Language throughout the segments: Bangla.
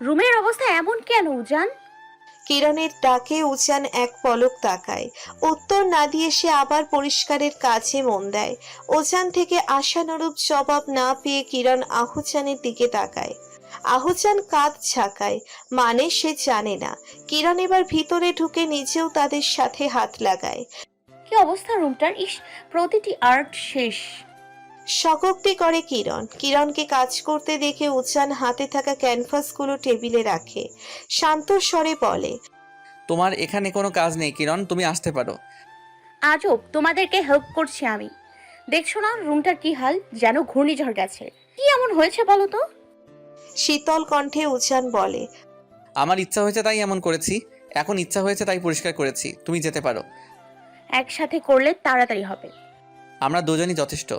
রুমের অবস্থা এমন কেন উজান? কিরণের ডাকে উচান এক পলক তাকায়। উত্তর না দিয়ে সে আবার পরিষ্কারের কাছে মন দেয়। ওচান থেকে আশানুরূপ জবাব না পেয়ে কিরণ আহুচানের দিকে তাকায়। আহুচান কাঁধ ঝাঁকায় মানে সে জানে না। কিরণ এবার ভিতরে ঢুকে নিজেও তাদের সাথে হাত লাগায়। কি অবস্থা রুমটার? ইস প্রতিটি আর্ট শেষ। শকোক্তি করে কিরণ। কিরণকে কাজ করতে দেখে উচান হাতে থাকা ক্যানভাসগুলো টেবিলে রাখে। শান্ত স্বরে বলে তোমার এখানে কোনো কাজ নেই কিরণ তুমি আসতে পারো। আজব তোমাদেরকে হেল্প করছি আমি। দেখছ না রুমটার কি হাল? যেন ঘূর্ণিঝড় গেছে। কি এমন হয়েছে বলো তো? শীতল কণ্ঠে উচান বলে আমার ইচ্ছা হয়েছে তাই এমন করেছি। এখন ইচ্ছা হয়েছে তাই পরিষ্কার করেছি। তুমি যেতে পারো। একসাথে করলে তাড়াতাড়ি হবে। আমরা দুজনই যথেষ্ট।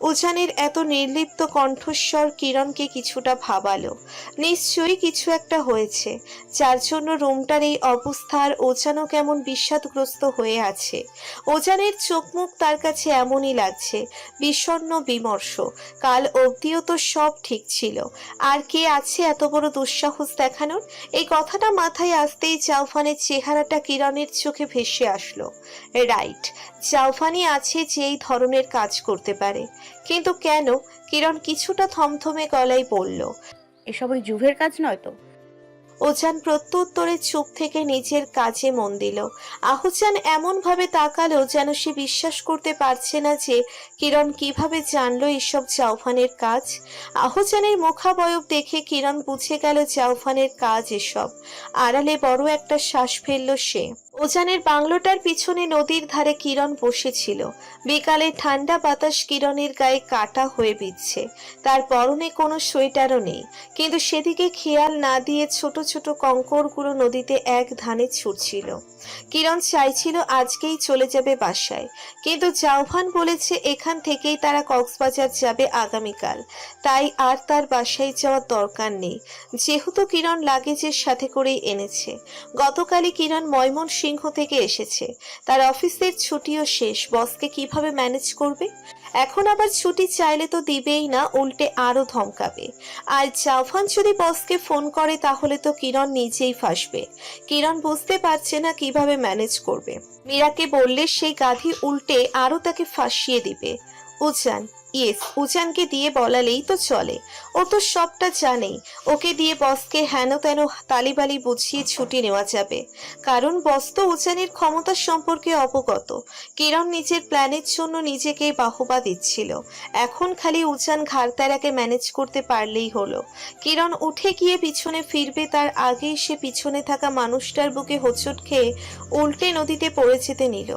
উজানের এত নির্লিপ্ত কণ্ঠস্বর কিরণকে কিছুটা ভাবালো। নিশ্চয়ই কিছু একটা হয়েছে। যার জন্য রুমটার এই অবস্থার ওজানও কেমন বিষাদগ্রস্ত হয়ে আছে। ওজানের চোখ মুখ তার কাছে এমনই লাগছে, বিষণ্ণ বিমর্ষ। কাল অবধিও তো সব ঠিক ছিল। আর কে আছে এত বড় দুঃসাহস দেখানোর? এই কথাটা মাথায় আসতেই জাউফানের চেহারাটা কিরণের চোখে ভেসে আসলো। রাইট জাউফানি আছে যে এই ধরনের কাজ করতে পারে। কিন্তু কেন কিরণ কিছুটা থমথমে গলায় বলল এসব ওই জুভের কাজ নয় তো। ওজান প্রত্যুত্তরে চুপ থেকে নিজের কাজে মন দিল। আহুচান এমন ভাবে তাকালো যেন সে বিশ্বাস করতে পারছে না যে কিরণ কীভাবে জানলো এসব জাউফানের কাজ। আহুচানের মুখাবয়ব দেখে কিরণ বুঝে গেল জাউফানের কাজ এসব। আড়ালে বড় একটা শ্বাস ফেলল সে। ওজানের বাংলোটার পিছনে নদীর ধারে কিরণ বসেছিল। বিকালে ঠান্ডা বাতাস কিরণের গায়ে কাটা হয়ে বিচ্ছে তার পরনে কোনো সোয়েটারও নেই। কিন্তু সেদিকে খেয়াল না দিয়ে ছোট ছোট কঙ্করগুলো নদীতে এক ধানে ছুটছিল। কিরণ চাইছিল আজকেই চলে যাবে বাসায়। কিন্তু জাউভান বলেছে এখান থেকেই তারা কক্সবাজার যাবে আগামীকাল। তাই আর তার বাসায় যাওয়ার দরকার নেই। যেহেতু কিরণ লাগেজের সাথে করেই এনেছে। গতকালই কিরণ ময়মন সিংহ থেকে এসেছে। তার অফিসের ছুটিও শেষ। বসকে কীভাবে ম্যানেজ করবে? এখন আবার ছুটি চাইলে তো দিবেই না, উল্টে আরও ধমকাবে। আর জাফান যদি বসকে ফোন করে, তাহলে তো কিরণ নিজেই ফাঁসবে। কিরণ বুঝতে পারছে না কীভাবে ম্যানেজ করবে। মীরাকে বললে সেই গাধি উল্টে আরও তাকে ফাঁসিয়ে দিবে। উজান, ইয়েস, উজানকে দিয়ে বলালেই তো চলে। ও তো সবটা জানেই। ওকে দিয়ে বসকে হেন তেন তালিবালি বুঝিয়ে ছুটি নেওয়া যাবে। কারণ বস তো উজানের ক্ষমতা সম্পর্কে অবগত। কিরণ নিজের প্ল্যানের জন্য নিজেকে বাহবা দিচ্ছিল। এখন খালি উজান ঘাড়তারাকে ম্যানেজ করতে পারলেই হলো। কিরণ উঠে গিয়ে পিছনে ফিরবে তার আগেই সে পিছনে থাকা মানুষটার বুকে হোঁচট খেয়ে উল্টে নদীতে পড়ে যেতে নিল।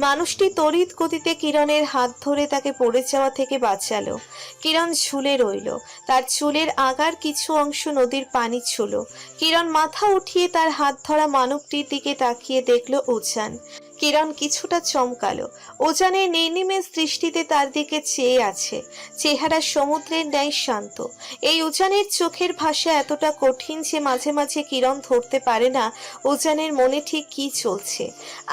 মানুষটি তড়িৎ গতিতে কিরণের হাত ধরে তাকে পড়ে যাওয়া থেকে বাঁচালো। কিরণ ঝুলে রইল। তার চুলের আগার কিছু অংশ নদীর পানি ছুলো। কিরণ মাথা উঠিয়ে তার হাত ধরা মানবটির দিকে তাকিয়ে দেখল উজান। কিরণ কিছুটা চমকালো। ওজানের নির্নিমেষ দৃষ্টিতে তার দিকে চেয়ে আছে। চেহারা সমুদ্রের ন্যায় শান্ত। এই উজানের চোখের ভাষা এতটা কঠিন যে মাঝে মাঝে কিরণ ধরতে পারে না উজানের মনে ঠিক কি চলছে।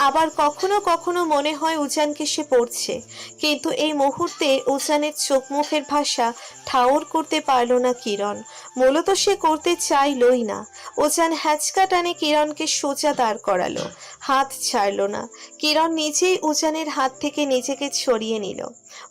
আবার কখনো কখনো মনে হয় উজানকে সে পড়ছে। কিন্তু এই মুহূর্তে উজানের চোখ মুখের ভাষা ঠাউর করতে পারল না কিরণ। মূলত সে করতে চাইলই না। ওজান হ্যাচকা টানে কিরণকে সোজা দাঁড় করালো। হাত ছাড়ল না। কিরণ নিজেই উজানের হাত থেকে নিজেকে ছড়িয়ে নিল।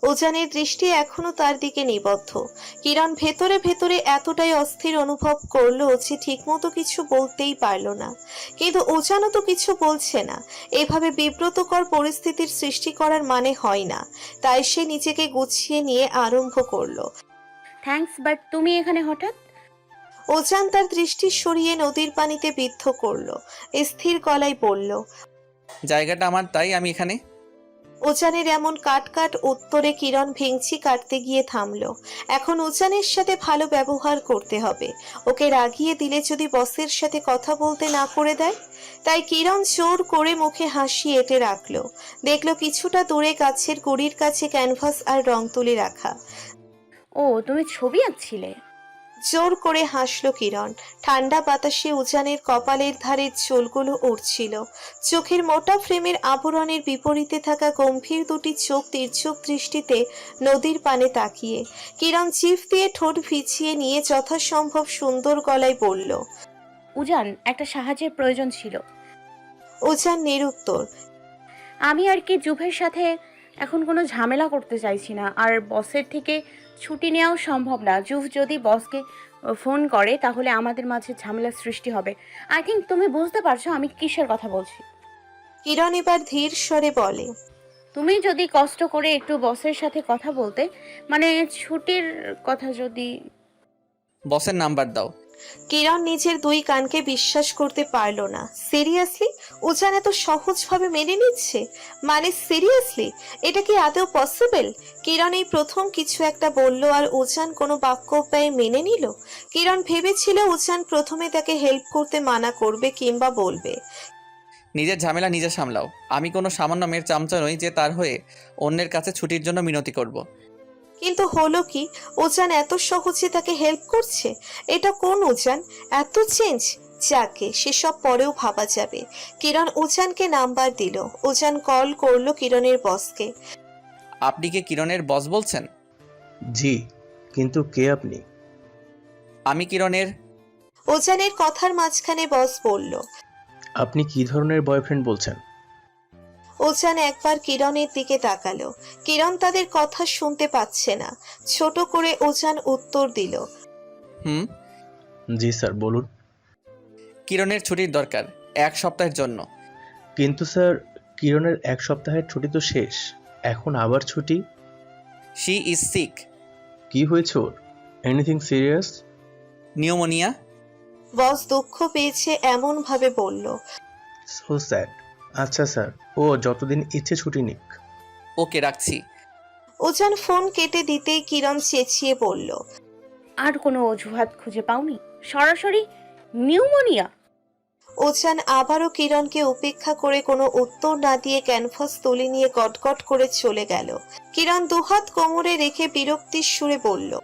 উজানের দৃষ্টি এখনও তার দিকে নিবদ্ধ। কিরণ ভেতরে ভেতরে এতটাই অস্থির অনুভব করল যে ঠিকমতো কিছু বলতেই পারল না। কিন্তু উজানও তো কিছু বলছে না। এভাবে বিব্রতকর পরিস্থিতির সৃষ্টি করার মানে হয় না। তাই সে নিজেকে গুছিয়ে নিয়ে আরম্ভ করল। থ্যাঙ্কস বাট তুমি এখানে হঠাৎ? ওজান তার দৃষ্টি সরিয়ে নদীর পানিতে বিদ্ধ করল। স্থির গলায় বলল জায়গাটা আমার তাই আমি এখানে। উজানের এমন কাট কাট উত্তরে কিরণ ভেঙচি কাটতে গিয়ে থামলো। এখন উজানের সাথে ভালো ব্যবহার করতে হবে। ওকে রাগিয়ে দিলে যদি বসের সাথে কথা বলতে না করে দেয়? তাই কিরণ জোর করে মুখে হাসি এঁটে রাখল। দেখল কিছুটা দূরে গাছের গুড়ির কাছে ক্যানভাস আর রং তুলি রাখা। ও তুমি ছবি আঁকছিলে? জোর করে হাসল কিরণ। ঠান্ডা বাতাসে উজানের কপালের ধারের চুলগুলো উড়ছিল। চোখের মোটা ফ্রেমের আবরণের বিপরীতে থাকা গম্ভীর দুটি চোখ তীর্যক দৃষ্টিতে নদীর পানে তাকিয়ে। কিরণ চিফ দিয়ে ঠোঁট ভিজিয়ে নিয়ে যথাসম্ভব সুন্দর গলায় বলল উজান একটা সাহায্যের প্রয়োজন ছিল। উজান নিরুত্তর আমি আর কি জুভের সাথে এখন কোনো ঝামেলা করতে চাইছি না আর বসের থেকে ছুটি নেওয়াও সম্ভব না। জুফ যদি বসকে ফোন করে তাহলে আমাদের মাঝে ঝামেলার সৃষ্টি হবে। আই থিঙ্ক তুমি বুঝতে পারছ আমি কিসের কথা বলছি। কিরণ এবার ধীর স্বরে বলে তুমি যদি কষ্ট করে একটু বসের সাথে কথা বলতে মানে ছুটির কথা যদি বসের নাম্বার দাও। কিরণ নিজের দুই কানকে বিশ্বাস করতে পারল না। সিরিয়াসলি? উজান এত সহজভাবে মেনে নিচ্ছে? মানে সিরিয়াসলি? এটা কি আদৌ পসিবল? কিরণ এই প্রথম কিছু একটা বলল আর উজান কোনো বাক্য ব্যয় মেনে নিল? কিরণ ভেবেছিল উজান প্রথমে তাকে হেল্প করতে মানা করবে কিংবা বলবে। নিজের ঝামেলা নিজে সামলাও। আমি কোনো সামান্য মেয়ের চামচা নই যে তার হয়ে অন্যের কাছে ছুটির জন্য মিনতি করব। কিন্তু হলো কি উজান এত সহজে তাকে হেল্প করছে? এটা কোন উজান? এত চেঞ্জ যাকে সেসব পরেও ভাবা যাবে। কিরণ উজানকে নাম্বার দিল। উজান কল করল কিরণের বসকে আপনি কি কিরণের বস বলছেন? জি কিন্তু কে আপনি? আমি কিরণের। উজানের কথার মাঝখানে বস বলল। আপনি কি ধরনের বয়ফ্রেন্ড বলছেন? উজান একবার কিরণের দিকে তাকালো। কিরণ তাদের কথা শুনতে পাচ্ছে না। ছোট করে উজান উত্তর দিল হুম? জি স্যার বলুন। কিরণের ছুটির দরকার এক সপ্তাহের জন্য। কিন্তু স্যার কিরণের এক সপ্তাহের ছুটি তো শেষ। এখন আবার ছুটি? She is sick. কি হয়েছে ওর? Anything serious pneumonia? বস দুঃখ পেয়েছে এমন ভাবে বলল সো স্যাড আচ্ছা স্যার। ও যতদিন ইচ্ছে ছুটি নিক। ওকে রাখছি। উজান ফোন কেটে দিতেই কিরণ চেঁচিয়ে বলল আর কোনো অজুহাত খুঁজে পাওনি? সরাসরি নিউমোনিয়া? ওজান আবারও কিরণকে উপেক্ষা করে কোনো উত্তর না দিয়ে ক্যানভাস তুলে নিয়ে গটগট করে চলে গেল। কিরণ দুহাত কোমরে রেখে বিরক্তির সুরে বলল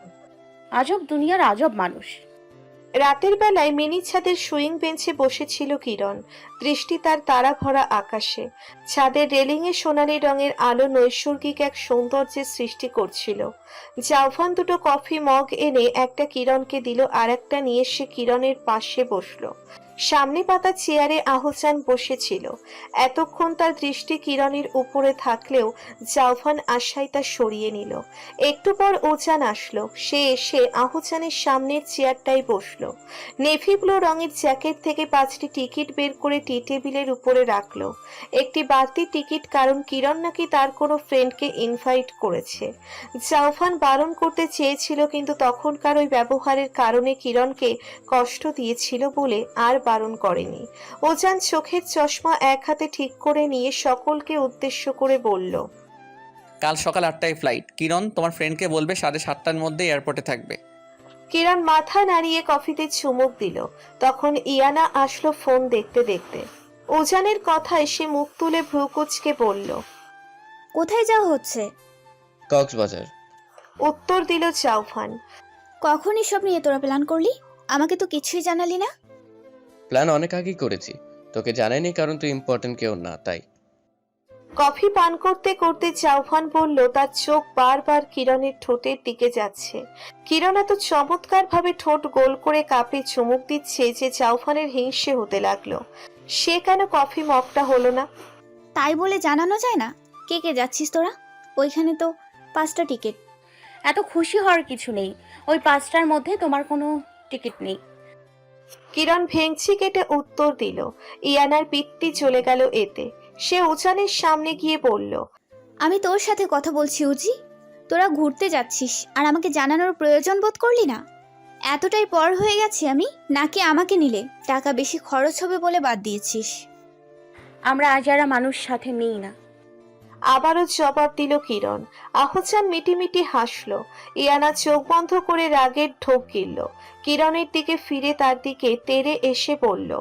আজব দুনিয়ার আজব মানুষ। রাতের বেলায় মিনি ছাদের সুইং বেঞ্চে বসেছিল কিরণ। দৃষ্টি তার তারা ভরা আকাশে। ছাদের রেলিংয়ে সোনালি রঙের আলো নৈসর্গিক এক সৌন্দর্যের সৃষ্টি করছিল। জাউফান দুটো কফি মগ এনে একটা কিরণকে দিল আর একটা নিয়ে সে কিরণের পাশে বসল। সামনে পাতা চেয়ারে আহসান বসেছিল। এতক্ষণ তার দৃষ্টি কিরণের উপরে থাকলেও জাউফান আশায় তা সরিয়ে নিল। একটু পর ওজান আসলো। সে এসে আহসানের সামনের চেয়ারটায় বসল। নেভি ব্লু রঙের জ্যাকেট থেকে পাঁচটি টিকিট বের করে টি টেবিলের উপরে রাখল। একটি বাড়তি টিকিট কারণ কিরণ নাকি তার কোনো ফ্রেন্ডকে ইনভাইট করেছে। জাউফান বারণ করতে চেয়েছিল কিন্তু তখনকার ওই ব্যবহারের কারণে কিরণকে কষ্ট দিয়েছিল বলে আর বারণ করেনি। ওজান চোখের চশমা এক হাতে ঠিক করে নিয়ে সকলকে উদ্দেশ্য করে বলল কাল সকাল আটটায় ফ্লাইট কিরণ তোমার ফ্রেন্ডকে বলবে সাড়ে সাতটার মধ্যে এয়ারপোর্টে থাকবে। কিরণ মাথা নাড়িয়ে কফিতে চুমুক দিল। তখন ইয়ানা আসলো ফোন দেখতে দেখতে। ওজানের কথায় সে মুখ তুলে ভ্রুকুচকে বলল কোথায় যাওয়া হচ্ছে? কক্সবাজার। উত্তর দিল চাউফান কখন এসব নিয়ে তোরা প্ল্যান করলি? আমাকে তো কিছুই জানালি না। প্ল্যান অনেক আগেই করেছি। তোকে জানাইনি কারণ তুই ইম্পর্টেন্ট কেউ না তাই। কফি পান করতে করতে চাউফান বলল তার চোখ বারবার কিরণের ঠোঁটের দিকে যাচ্ছে। কিরণ এত চমৎকার ভাবে ঠোঁট গোল করে কাপে চুমুক দিচ্ছে যে চাউফানের হিংসে হতে লাগল। সে কেন কফি মগটা হলো না? তাই বলে জানানো যায় না? কে কে যাচ্ছিস তোরা? ওইখানে তো পাঁচটা টিকিট এত খুশি হওয়ার কিছু নেই। ওই পাঁচটার মধ্যে তোমার কোনো টিকিট নেই। কিরণ ভেংচি কেটে উত্তর দিল ইয়ানার পিত্তি চলে গেল এতে। সে উচানের সামনে গিয়ে বলল আমি তোর সাথে কথা বলছি উজি। তোরা ঘুরতে যাচ্ছিস আর আমাকে জানানোর প্রয়োজন বোধ করলি না? এতটাই পর হয়ে গেছি আমি নাকি আমাকে নিলে টাকা বেশি খরচ হবে বলে বাদ দিয়েছিস? আমরা আজারা মানুষ সাথে নেই না। আবারও জবাব দিল কিরণ। আহচান মিটিমিটি হাসলো। ইয়ানা চোখ বন্ধ করে রাগের ঢোক গিলল। কিরণের দিকে ফিরে তার দিকে তেরে এসে বলল,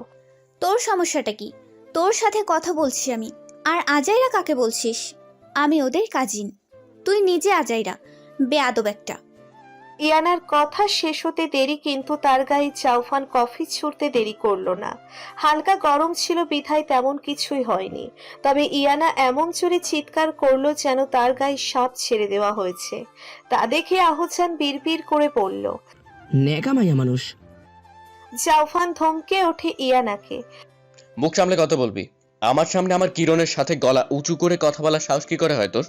তোর সমস্যাটা কি? তোর সাথে কথা বলছি আমি। আর আজাইরা কাকে বলছিস? আমি ওদের কাজিন তুই নিজে আজাইরা। বেয়াদব একটা। ইয়ানার কথা শেষ হতে দেরি কিন্তু তার গায়ে চাউফান কফি ছুটতে দেরি করল না। হালকা গরম ছিল বিধায় তেমন কিছুই হয়নি। তবে ইয়ানা এমন জোরে চিৎকার করল যেন তার গায়ে সাপ ছেড়ে দেওয়া হয়েছে। তা দেখে আহচান বিড়বিড় করে বলল নেকা মাইয়া মানুষ। জাউফান ধমকে ওঠে ইয়ানাকে। মুখ সামলে কথা বলবি। আমার সামনে আমার কিরণের সাথে গলা উঁচু করে কথা বলার সাহস কি করে হয় তোর?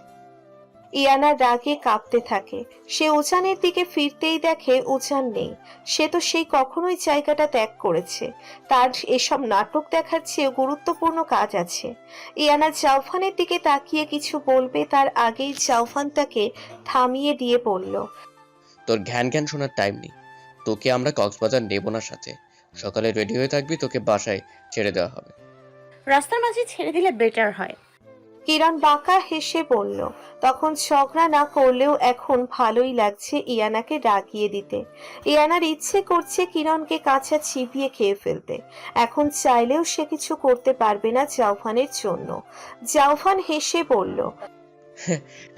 ইয়ানা রাগে কাঁপতে থাকে। সে উচানের দিকে ফিরতেই দেখে উচান নেই। সে তো সেই কখনোই জায়গাটা ত্যাগ করেছে। তার এসব নাটক দেখার চেয়ে গুরুত্বপূর্ণ কাজ আছে। ইয়ানা জাউফানের দিকে তাকিয়ে কিছু বলবে তার আগেই জাউফান তাকে থামিয়ে দিয়ে বলল তোর জ্ঞান জ্ঞান শোনার টাইম নেই। তোকে আমরা কক্সবাজার নেব না সাথে। সকালে রেডি হয়ে থাকবি তোকে বাসায় ছেড়ে দেওয়া হবে। রাস্তার মাঝে ছেড়ে দিলে বেটার হয়। কিরণ বাঁকা হেসে বলল তখন ঝগড়া না করলেও এখন ভালোই লাগছে ইয়ানাকে রাগিয়ে দিতে। ইয়ানার ইচ্ছে করছে কিরণকে কাঁচা চিবিয়ে খেয়ে ফেলতে। এখন চাইলেও সে কিছু করতে পারবে না জাউফানের জন্য। জাউফান হেসে বলল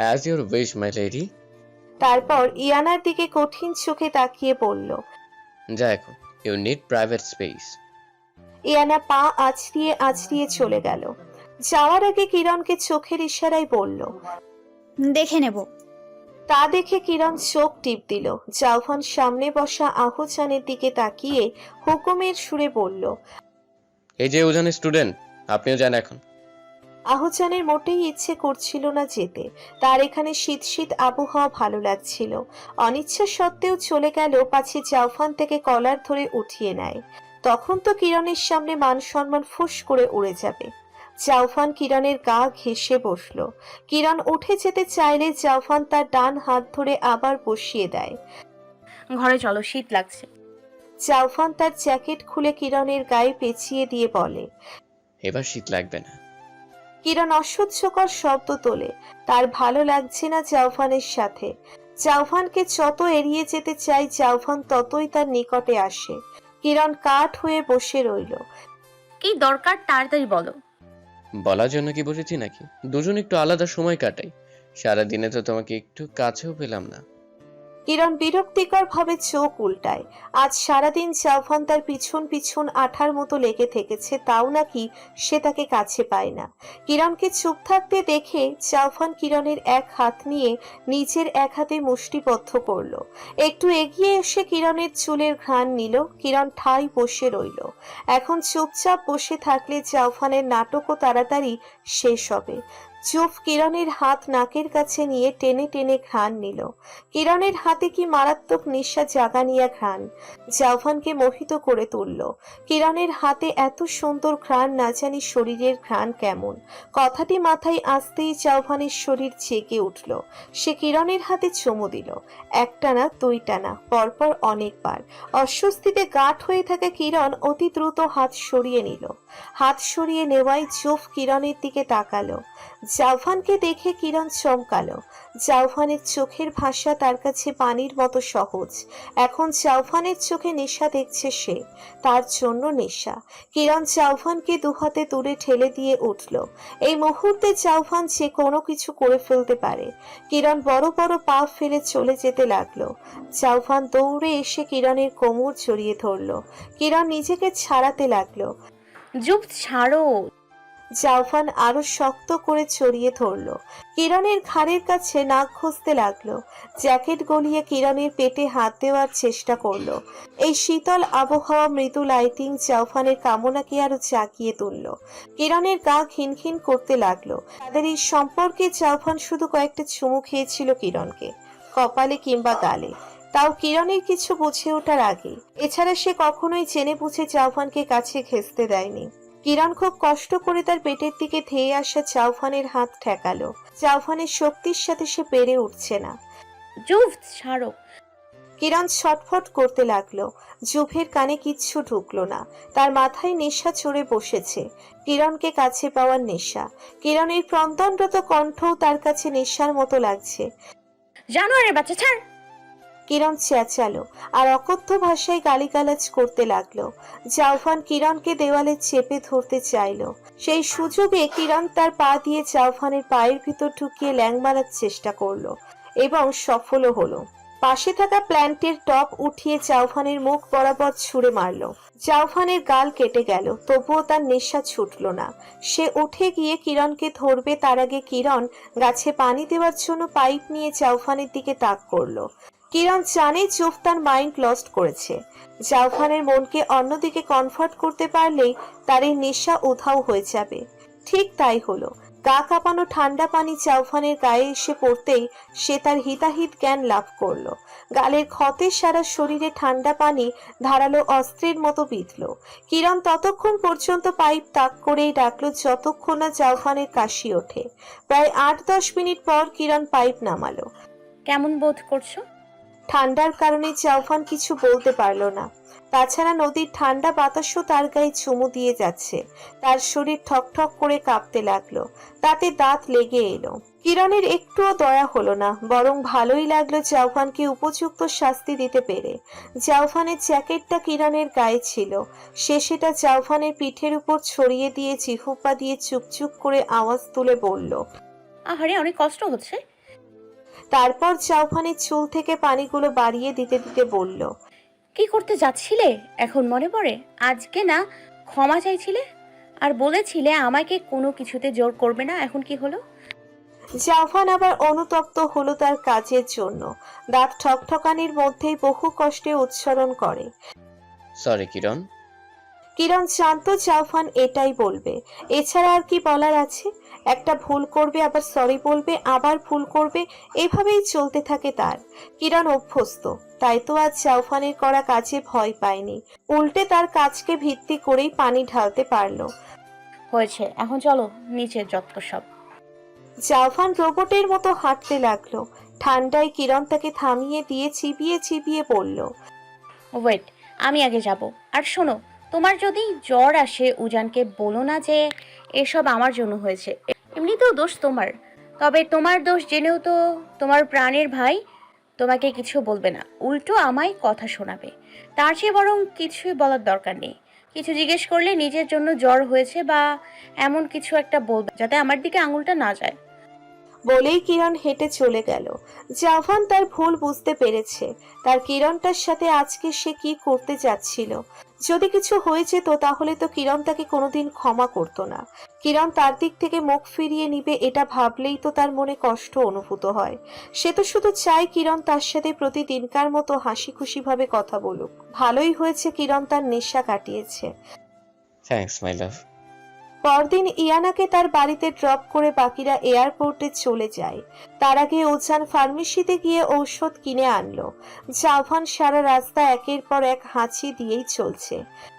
as your wish my lady তারপর ইয়ানার দিকে কঠিন চোখে তাকিয়ে বলল যা এখন you need private space Iyana পা আছড়িয়ে আছড়িয়ে চলে গেল। যাওয়ার আগে কিরণকে চোখের ইশারায় বলল দেখে নেব। তা দেখে কিরণ চোখ টিপ দিল। জাউফান সামনে বসা আহচানের দিকে তাকিয়ে হুকুমের সুরে বলল এই যে উজানের স্টুডেন্ট আপনিও যান এখন। আহচানের মোটেই ইচ্ছে করছিল না যেতে। তার এখানে শীত শীত আবহাওয়া ভালো লাগছিল। অনিচ্ছা সত্ত্বেও চলে গেল পাছে জাউফান থেকে কলার ধরে উঠিয়ে নেয়। তখন তো কিরণের সামনে মান সম্মান ফুস করে উড়ে যাবে। জাউফান কিরণের গা ঘেঁষে বসল। কিরণ উঠে যেতে চাইলে জাউফান তার ডান হাত ধরে আবার বসিয়ে দেয়। ঘরে চলো শীত লাগছে। জাউফান তার জ্যাকেট খুলে কিরণের গায়ে পেঁচিয়ে দিয়ে বলে এবার শীত লাগবে না। কিরণ অসহ্যকর শব্দ তোলে। তার ভালো লাগছে না জাউফানের সাথে। জাউফানকে যত এড়িয়ে যেতে চাই জাউফান ততই তার নিকটে আসে। কিরণ কাঠ হয়ে বসে রইল। কি দরকার তাড়াতাড়ি বলো। বলার জন্য কি বসেছি নাকি? দুজন একটু আলাদা সময় কাটাই। সারাদিনে তো তোমাকে একটু কাছেও পেলাম না। কিরণ বিরক্তিকর ভাবে চোখ উল্টায়। আজ সারাদিন জাউফান তার পিছন পিছন আঠার মতো লেগে থেকেছে, তাও নাকি সে তাকে কাছে পায় না। কিরণকে চুপ থাকতে দেখে জাউফান কিরণের এক হাত নিয়ে নিজের এক হাতে মুষ্টিবদ্ধ করল। একটু এগিয়ে এসে কিরণের চুলের ঘ্রাণ নিল, কিরণ ঠাই বসে রইল। এখন চুপচাপ বসে থাকলে জাউফানের নাটকও তাড়াতাড়ি শেষ হবে। চুপ কিরণের হাত নাকের কাছে নিয়ে টেনে টেনে ঘ্রাণ নিল। কিরণের হাতে কি মারাত্মক নিঃশ্বাস জাগানিয়া ঘ্রাণ? জাউফানকে মোহিত করে তুলল। কিরণের হাতে এত সুন্দর ঘ্রাণ না জানি শরীরের ঘ্রাণ কেমন। কথাটি মাথায় আসতেই জাউফানের শরীর জেগে উঠল। সে কিরণের হাতে চুমু দিল। একটা না দুইটা না পরপর অনেকবার। অস্বস্তিতে গাঁট হয়ে থাকা কিরণ অতি দ্রুত হাত সরিয়ে নিল। হাত সরিয়ে নেওয়াই চোখ কিরণের দিকে তাকালো। জাউফানকে দেখে কিরণ চমকালো। জাউফানের চোখের ভাষা তার কাছে পানির মতো সহজ। এখন জাউফানের চোখে নেশা দেখছে সে। তার জন্য নেশা। কিরণ জাউফানকে দুহাতে দূরে ঠেলে দিয়ে উঠল। এই মুহূর্তে জাউফান যে কোনো কিছু করে ফেলতে পারে। কিরণ বড় বড় পা ফেলে চলে যেতে লাগল। জাউফান দৌড়ে এসে কিরণের কোমর জড়িয়ে ধরলো। কিরণ নিজেকে ছাড়াতে লাগল। জুপ ছাড়ো। জাউফান আরও শক্ত করে ছড়িয়ে ধরলো। কিরণের ঘাড়ের কাছে নাক ঘষতে লাগল। জ্যাকেট গলিয়ে কিরণের পেটে হাত দেওয়ার চেষ্টা করল। এই শীতল আবহাওয়া মৃদু লাইটিং জাউফানের কামনাকে আরও জাগিয়ে তুলল। কিরণের গা খিনখিন করতে লাগল। তাদের এই সম্পর্কে জাউফান শুধু কয়েকটা চুমু খেয়েছিল কিরণকে, কপালে কিংবা গালে। তাও কিরণের কিছু বুঝে ওঠার আগে। এছাড়া সে কখনোই চেনে বুঝে জাউফানকে কাছে ঘেঁচতে দেয়নি। কিরণ খুব কষ্ট করে তার পেটের দিকে ধেয়ে আসা চাউফানের হাত ঠেকালো। চাউফানের শক্তির সাথে সে পেরে উঠছে না। জুভ ছাড়ো। কিরণ ছটফট করতে লাগল। জুভের কানে কিচ্ছু ঢুকলো না। তার মাথায় নেশা চড়ে বসেছে। কিরণকে কাছে পাওয়ার নেশা। কিরণের ক্রন্দনরত কণ্ঠও তার কাছে নেশার মতো লাগছে। জানোয়ারের বাচ্চা ছাড়। কিরণ চেঁচালো আর অকথ্য ভাষায় গালিগালাজ করতে লাগল। জাউফান কিরণকে দেওয়ালে চেপে ধরতে চাইলো। সেই সুযোগে কিরণ তার পা দিয়ে জাউফানের পায়ের ভিতর ঢুকিয়ে ল্যাং মারার চেষ্টা করল এবং সফলও হলো। পাশে থাকা প্ল্যান্টের টপ উঠিয়ে চাউফানের মুখ বরাবর ছুঁড়ে মারল। চাউফানের গাল কেটে গেল, তবুও তার নেশা ছুটল না। সে উঠে গিয়ে কিরণকে ধরবে, তার আগে কিরণ গাছে পানি দেওয়ার জন্য পাইপ নিয়ে চাউফানের দিকে তাক করল। কিরণ জানে চুপ তার মাইন্ড লস্ট করেছে। জাউফানের মনকে অন্যদিকে কনভার্ট করতে পারলেই তার এই নেশা উধাও হয়ে যাবে। ঠিক তাই হলো। গা কাঁপানো ঠান্ডা পানি চাউফানের গায়ে এসে পড়তেই সে তার হিতাহিত জ্ঞান লাভ করল। গালের ক্ষতের সারা শরীরে ঠান্ডা পানি ধারালো অস্ত্রের মতো বিঁধল। কিরণ ততক্ষণ পর্যন্ত পাইপ তাক করেই ডাকলো যতক্ষণ না চাউফানের কাশি ওঠে। প্রায় আট দশ মিনিট পর কিরণ পাইপ নামালো। কেমন বোধ করছ? ঠান্ডার কারণে চাউফান কিছু বলতে পারল না। তাছাড়া নদীর ঠান্ডা বাতাসও তার গায়ে চুমু দিয়ে যাচ্ছে। তার শরীর ঠকঠক করে কাঁপতে লাগল। তাতে দাঁত লেগে এলো। কিরণের একটুও দয়া হলো না, বরং ভালোই লাগল জাউফানকে উপযুক্ত শাস্তি দিতে পেরে। জাউফানের জ্যাকেটটা কিরণের গায়ে ছিল। সে সেটা জাউফানের পিঠের উপর ছড়িয়ে দিয়ে চিহুপ্পা দিয়ে চুপচুপ করে আওয়াজ তুলে বলল, আহারে, অনেক কষ্ট হচ্ছে। তারপর জাউফানের চুল থেকে পানিগুলো বাড়িয়ে দিতে দিতে বলল কি করতে যাচ্ছিলে? এখন মনে পড়ে? আজকে না ক্ষমা চাইছিলে? আর বলেছিলে আমাকে কোনো কিছুতে জোর করবে না? এখন কি হলো? জাফান আবার অনুতপ্ত হলো তার কাজের জন্য। দাঁত ঠকঠকানির মধ্যেই বহু কষ্টে উচ্চারণ করে। সরি কিরণ। কিরণ শান্ত জাফান এটাই বলবে। এছাড়া আর কি বলার আছে? একটা ভুল করবে আবার সরি বলবে আবার ভুল করবে এভাবেই চলতে থাকে তার। কিরণ অভ্যস্ত তাই তো আজ জাউফানের করা কাজে ভয় পায়নি। উল্টে তার কাজকে ভিত্তি করেই পানি ঢালতে পারল। হয়েছে এখন চলো নিচে যত সব। জাভান রোবটের মতো হাঁটতে লাগল। ঠান্ডায় কিরণ তাকে থামিয়ে দিয়ে চিবিয়ে চিবিয়ে বলল ওয়েট আমি আগে যাব। আর শোনো তোমার যদি জ্বর আসে, উজানকে বলো না যে এসব আমার জন্য হয়েছে। এমনিতেও দোষ তোমার। তবে তোমার দোষ জেনেও তো তোমার প্রাণের ভাই তোমাকে কিছু বলবে না। উল্টো আমায় কথা শোনাবে। তার চেয়ে বরং কিছুই বলার দরকার নেই। কিছু জিজ্ঞেস করলে নিজের জন্য জ্বর হয়েছে বা এমন কিছু একটা বলবে, যাতে আমার দিকে আঙুলটা না যায়। বলেই কিরণ হেঁটে চলে গেল। জাভান তার ভুল বুঝতে পেরেছে। তার কিরণটার সাথে আজকে সে কি করতে যাচ্ছিল? যদি কিছু হয়ে যেত, তাহলে তো কিরণ তাকে কোনোদিন ক্ষমা করত না। কিরণ তার দিক থেকে মুখ ফিরিয়ে নিবে এটা ভাবলেই তো তার মনে কষ্ট অনুভূত হয়। সে তো শুধু চায় কিরণ তার সাথে প্রতিদিনকার মতো হাসি খুশি ভাবে কথা বলুক। ভালোই হয়েছে কিরণ তার নেশা কাটিয়েছে। থ্যাঙ্কস মাই লাভ পরদিন ইয়ানাকে তার বাড়িতে ড্রপ করে বাকিরা এয়ারপোর্টে চলে যায়। তার আগে ওজান ফার্মেসিতে গিয়ে ঔষধ কিনে আনলো। জাভান সারা রাস্তা একের পর এক হাঁচি দিয়েই চলছে।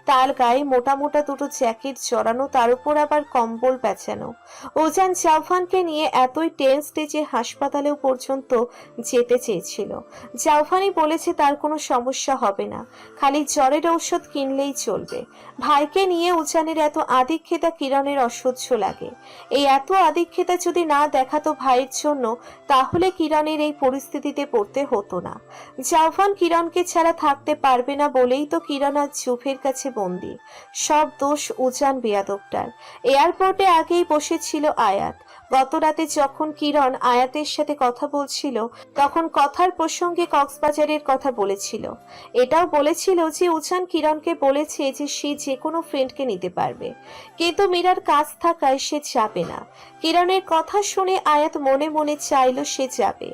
তার গায়ে মোটা মোটা দুটো জ্যাকেট জড়ানো, তার উপর আবার কম্বল পেঁচানো। ওজান জাভানকে নিয়ে এতই টেন্সড যে হাসপাতালেও পর্যন্ত যেতে চেয়েছিল। জাভানই বলেছে, তার কোনো সমস্যা হবে না। খালি জ্বরের ঔষধ কিনলেই চলবে। ভাইকে নিয়ে উজানের এত আদিক্ষেতা কিরণের অসহ্য লাগে। এই এত আদিক্ষেতা যদি না দেখাতো ভাইয়ের জন্য, তাহলে কিরণের এই পরিস্থিতিতে পড়তে হতো না। জাভান কিরণকে ছাড়া থাকতে পারবে না বলেই তো কিরণ আজ জুফের কাছে বন্দি। সব দোষ উজান বেয়াদবটার। এয়ারপোর্টে আগেই বসেছিল আয়াত। গত রাতে যখন কিরণ আয়াতের সাথে কথা বলছিল, তখন কথার প্রসঙ্গে কক্সবাজারের কথা বলেছিল। এটাও বলেছিল যে উজান কিরণকে বলেছে যে সে যে কোনো ফ্রেন্ডকে নিতে পারবে। কিন্তু মীরার কাজ থাকায় সে যাবে না। কিরণের কথা শুনে আয়াত মনে মনে চাইল সে যাবে।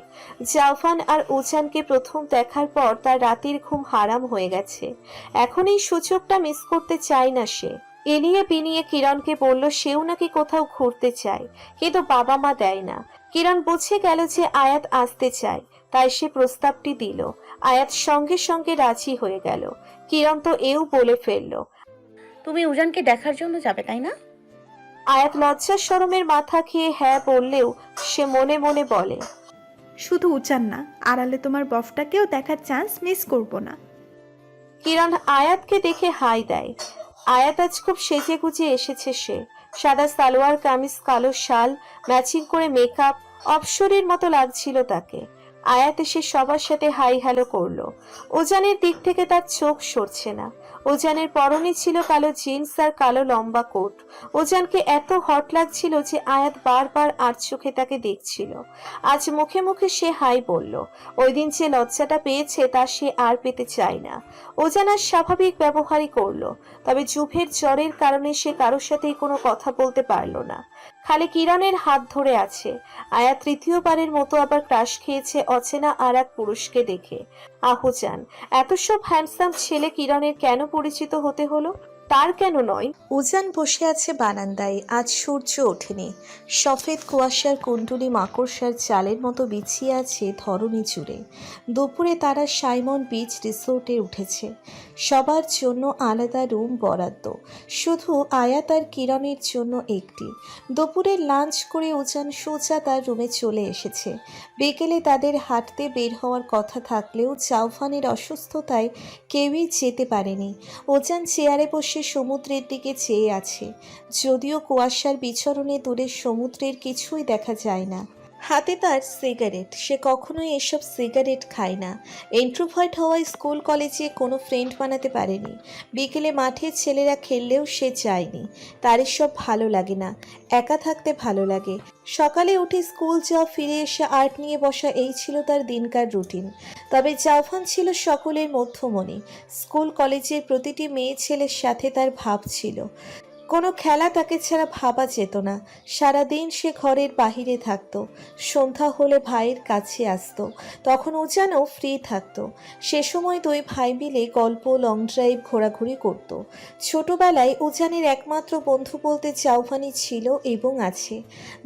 জাফান আর উজানকে প্রথম দেখার পর তার রাতের ঘুম হারাম হয়ে গেছে। এখন এই সুযোগটা মিস করতে চায় না সে। এনিয়ে বিনিয়ে কিরণকে বলল সেও নাকি কোথাও ঘুরতে চায় কিন্তু বাবা মা দেয় না। কিরণ বুঝে গেল যে আয়াত আসতে চায় তাই সে প্রস্তাবটি দিল। আয়াত সঙ্গে সঙ্গে রাজি হয়ে গেল। কিরণ তো এও বলে ফেলল তুমি উজানকে দেখার জন্য যাবে তাই না? আয়াত লজ্জার শরমের মাথা খেয়ে হ্যাঁ বললেও সে মনে মনে বলে শুধু উচান না আড়ালে তোমার বফটাকেও দেখার চান্স মিস করব না। কিরণ আয়াতকে দেখে হাই দেয়। আয়াত আজ খুব সেজে গুজে এসেছে সে। সাদা সালোয়ার, কামিজ, কালো শাল, ম্যাচিং করে মেকআপ অপসরের মতো লাগছিল তাকে। আয়াত এসে সবার সাথে হাই হ্যালো করল। ওজানের দিক থেকে তার চোখ সরছে না। ওজানের পরনে ছিল কালো জিন্স আর কালো লম্বা কোট। ওজানকে এত হট লাগছিল যে আয়াত বারবার আর চোখে তাকে দেখছিল। আজ মুখে মুখে সে হাই বলল ওই দিন যে লজ্জাটা পেয়েছে তা সে আর পেতে চায় না। ওজান আর স্বাভাবিক ব্যবহারই করল, তবে জুভের জ্বরের কারণে সে কারোর সাথেই কোনো কথা বলতে পারল না। খালি কিরণের হাত ধরে আছে। আয়া তৃতীয়বারের মতো আবার ক্রাশ খেয়েছে অচেনা আর এক পুরুষকে দেখে। আহজান এত সব হ্যান্ডসাম ছেলে কিরণের কেন পরিচিত হতে হলো? তার কেন নয়? উজান বসে আছে বারান্দায়, আজ সূর্য ওঠেনি। সফেদ কুয়াশার কুণ্ডুলি মাকড়সার চালের মতো বিছিয়ে আছে ধরণী জুড়ে। দুপুরে তারা সাইমন বিচ রিসোর্টে উঠেছে। সবার জন্য আলাদা রুম বরাদ্দ। শুধু আয়াত আর কিরণের জন্য একটি। দুপুরে লাঞ্চ করে উজান সোজা তার রুমে চলে এসেছে। বিকেলে তাদের হাঁটতে বের হওয়ার কথা থাকলেও চাউফানের অসুস্থতায় কেউই যেতে পারেনি। ওজান চেয়ারে বসে সমুদ্রের দিকে চেয়ে আছে। যদিও কুয়াশার বিচরণে দূরে সমুদ্রের কিছুই দেখা যায় না। হাতে তার সিগারেট। সে কখনোই এসব সিগারেট খায় না। ইন্ট্রোভার্ট হওয়ায় স্কুল কলেজে কোনো ফ্রেন্ড বানাতে পারেনি। বিকেলে মাঠে ছেলেরা খেললেও সে যায়নি তার এসব ভালো লাগে না। একা থাকতে ভালো লাগে। সকালে উঠে স্কুল যাওয়া, ফিরে এসে আর্ট নিয়ে বসা, এই ছিল তার দিনকার রুটিন। তবে জাফান ছিল সকলের মধ্যমণি। স্কুল কলেজের প্রতিটি মেয়ে ছেলের সাথে তার ভাব ছিল। কোনো খেলা তাকে ছাড়া ভাবা যেত না। সারাদিন সে ঘরের বাহিরে থাকতো। সন্ধ্যা হলে ভাইয়ের কাছে আসতো। তখন উজানও ফ্রি থাকতো। সে সময় দুই ভাই মিলে গল্প লং ড্রাইভ ঘোরাঘুরি করত। ছোটবেলায় উজানের একমাত্র বন্ধু বলতে জাউভানি ছিল এবং আছে।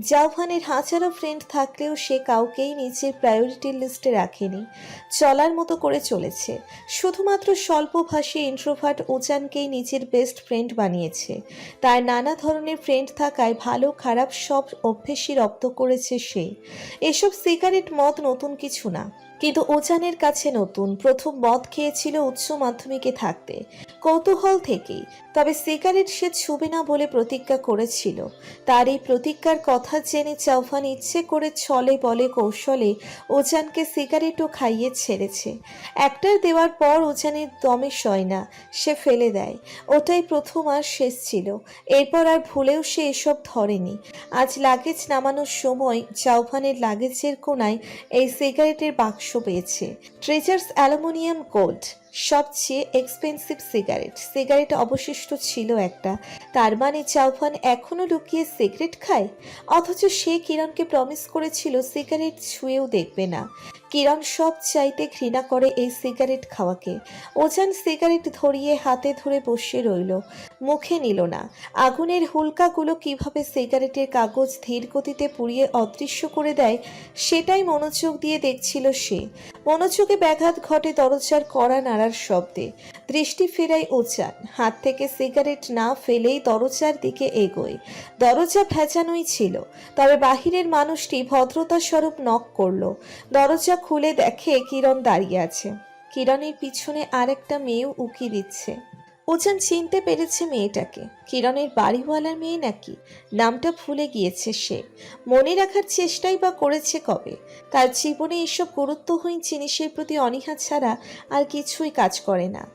জাউভানের হাজারো ফ্রেন্ড থাকলেও সে কাউকেই নিজের প্রায়োরিটি লিস্টে রাখেনি। চলার মতো করে চলেছে। শুধুমাত্র স্বল্পভাষী ইন্ট্রোভার্ট উজানকেই নিজের বেস্ট ফ্রেন্ড বানিয়েছে। তার নানা ধরনের ফ্রেন্ড থাকায় ভালো, খারাপ সব অভ্যেসই রপ্ত করেছে সে। এসব সিগারেট মদ নতুন কিছু না। কিন্তু ওজানের কাছে নতুন প্রথম মদ খেয়েছিল উচ্চ মাধ্যমিকে থাকতে। কৌতূহল থেকেই, তবে সিগারেট সে ছুবে না বলে প্রতিজ্ঞা করেছিল। তার এই প্রতিজ্ঞার কথা জেনে চৌহান ইচ্ছে করে ছলে বলে কৌশলে ওজানকে সিগারেটও খাইয়ে ছেড়েছে। একটার দেওয়ার পর ওজানের দমে সয় না, সে ফেলে দেয়। ওটাই প্রথম আর শেষ ছিল। এরপর আর ভুলেও সে এসব ধরেনি। আজ লাগেজ নামানোর সময় চাউফানের লাগেজের কোনায় এই সিগারেটের বাক্স পেয়েছে। ট্রেচার্স অ্যালুমিনিয়াম গোল্ড সবচেয়ে এক্সপেন্সিভ সিগারেট সিগারেট অবশিষ্ট ছিল একটা। তার মানে চাউফান এখনও লুকিয়ে সিগারেট খায়? অথচ সে কিরণকে প্রমিস করেছিল সিগারেট ছুঁয়েও দেখবে না। কিরণ সব চাইতে ঘৃণা করে এই সিগারেট খাওয়াকে। ওজান সিগারেট ধরিয়ে হাতে ধরে বসে রইল। মুখে নিল না। আগুনের হুলকাগুলো কীভাবে সিগারেটের কাগজ ধীর গতিতে পুড়িয়ে অদৃশ্য করে দেয়, সেটাই মনোযোগ দিয়ে দেখছিল সে। মনোযোগে ব্যাঘাত ঘটে দরজার কড়া নাড়ার শব্দে। দৃষ্টি ফেরাই উচান। হাত থেকে সিগারেট না ফেলেই দরজার দিকে এগোয়। দরজা ভেজানোই ছিল। তবে বাহিরের মানুষটি ভদ্রতা স্বরূপ নক করল। দরজা খুলে দেখে কিরণ দাঁড়িয়ে আছে। কিরণের পিছনে আরেকটা মেয়েও উকি দিচ্ছে। উজান চিনতে পেরেছে মেয়েটাকে। কিরণের বাড়িওয়ালার মেয়ে নাকি? নামটা ভুলে গিয়েছে সে। মনে রাখার চেষ্টাই বা করেছে কবে? তার জীবনে এসব গুরুত্বহীন জিনিসের প্রতি অনীহা ছাড়া আর কিছুই কাজ করে না।